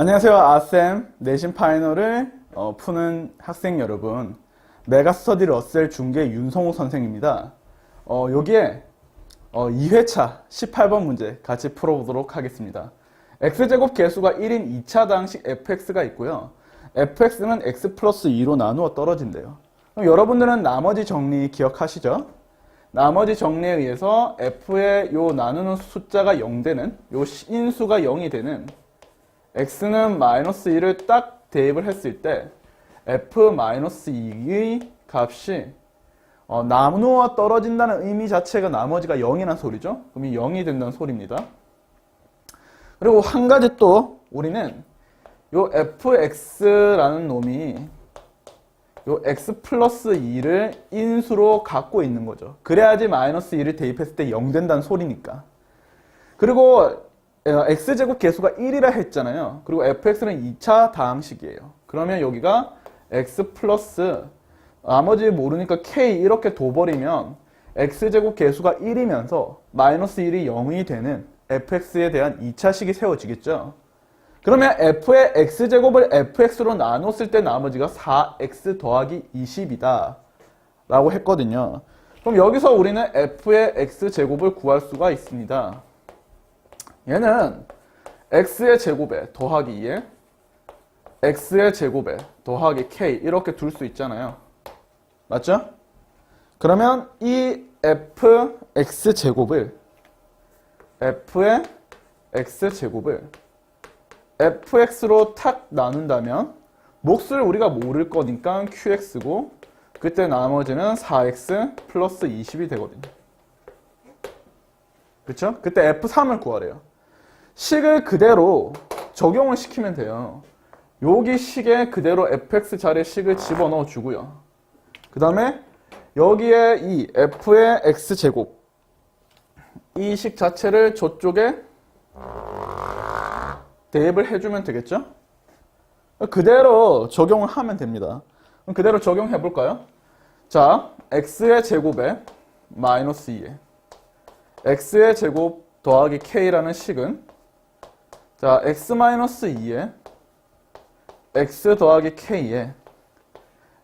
안녕하세요. 아쌤 내신 파이널을 어, 푸는 학생 여러분. 메가스터디 러셀 중계 윤성호 선생입니다. 어, 여기에 어, 2회차 18번 문제 같이 풀어보도록 하겠습니다. x제곱 개수가 1인 2차 당식 fx가 있고요. fx는 x 플러스 2로 나누어 떨어진대요. 여러분들은 나머지 정리 기억하시죠? 나머지 정리에 의해서 f의 요 나누는 숫자가 0되는 요 인수가 0이 되는 x는 마이너스 2를 딱 대입을 했을 때 f 마이너스 2의 값이 어, 나누어 떨어진다는 의미 자체가 나머지가 0이라는 소리죠. 그럼 이 0이 된다는 소리입니다. 그리고 한 가지 또 우리는 요 fx라는 놈이 요 x 플러스 2를 인수로 갖고 있는 거죠. 그래야지 마이너스 2를 대입했을 때 0 된다는 소리니까. 그리고 어, x제곱 개수가 1이라 했잖아요. 그리고 fx는 2차 다항식이에요. 그러면 여기가 x 플러스 나머지 모르니까 k 이렇게 둬버리면 x제곱 개수가 1이면서 마이너스 1이 0이 되는 fx에 대한 2차식이 세워지겠죠. 그러면 f의 x제곱을 fx로 나눴을 때 나머지가 4x 더하기 20이다 라고 했거든요. 그럼 여기서 우리는 f의 x제곱을 구할 수가 있습니다. 얘는 x의 제곱에 더하기 2에 x의 제곱에 더하기 k 이렇게 둘 수 있잖아요. 맞죠? 그러면 이 fx 제곱을 f의 x 제곱을 fx로 탁 나눈다면 몫을 우리가 모를 거니까 qx고 그때 나머지는 4x 플러스 20이 되거든요. 그렇죠? 그때 f3을 구하래요. 식을 그대로 적용을 시키면 돼요. 여기 식에 그대로 fx 자리에 식을 집어넣어 주고요. 그 다음에 여기에 이 f의 x제곱 이 식 자체를 저쪽에 대입을 해주면 되겠죠? 그대로 적용을 하면 됩니다. 그대로 적용해 볼까요? 자, x의 제곱에 마이너스 2에 x의 제곱 더하기 k라는 식은 자, x 마이너스 2에 x 더하기 k에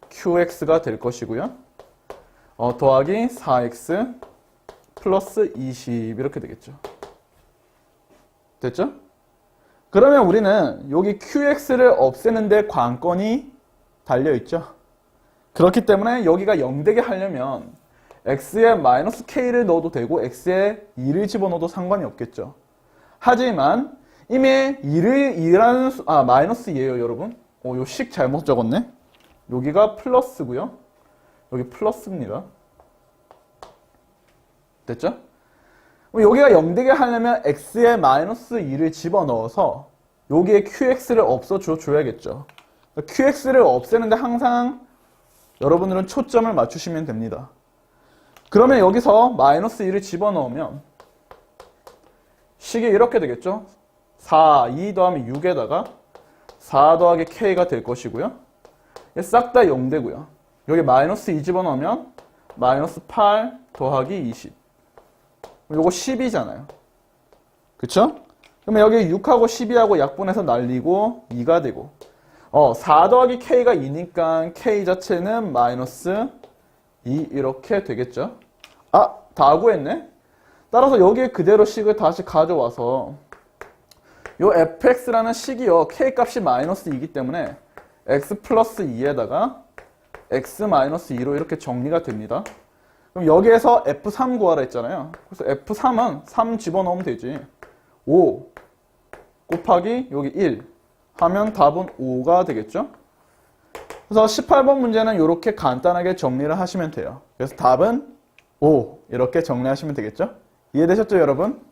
qx가 될 것이고요. 어, 더하기 4x 플러스 20 이렇게 되겠죠. 됐죠? 그러면 우리는 여기 qx를 없애는데 관건이 달려있죠. 그렇기 때문에 여기가 0되게 하려면 x에 마이너스 k를 넣어도 되고 x에 2를 집어넣어도 상관이 없겠죠. 하지만 이미 2를 2라는 수, 아 마이너스 2예요 여러분. 오, 요 식 잘못 적었네. 여기가 플러스고요. 여기 플러스입니다. 됐죠? 여기가 0되게 하려면 x에 마이너스 2를 집어넣어서 여기에 qx를 없어줘 줘야겠죠. qx를 없애는데 항상 여러분들은 초점을 맞추시면 됩니다. 그러면 여기서 마이너스 2를 집어넣으면 식이 이렇게 되겠죠. 4, 2 더하면 6에다가 4 더하기 k가 될 것이고요. 싹 다 0 되고요. 여기 마이너스 2 집어넣으면 마이너스 8 더하기 20. 요거 10이잖아요. 그쵸? 그러면 여기 6하고 12하고 약분해서 날리고 2가 되고 어, 4 더하기 k가 2니까 k 자체는 마이너스 2 이렇게 되겠죠? 아, 다 구했네? 따라서 여기에 그대로 식을 다시 가져와서 요 fx라는 식이요 k 값이 마이너스 2이기 때문에 x 플러스 2에다가 x 마이너스 2로 이렇게 정리가 됩니다. 그럼 여기에서 f3 구하라 했잖아요. 그래서 f3은 3 집어넣으면 되지. 5 곱하기 여기 1 하면 답은 5가 되겠죠? 그래서 18번 문제는 이렇게 간단하게 정리를 하시면 돼요. 그래서 답은 5 이렇게 정리하시면 되겠죠? 이해되셨죠 여러분?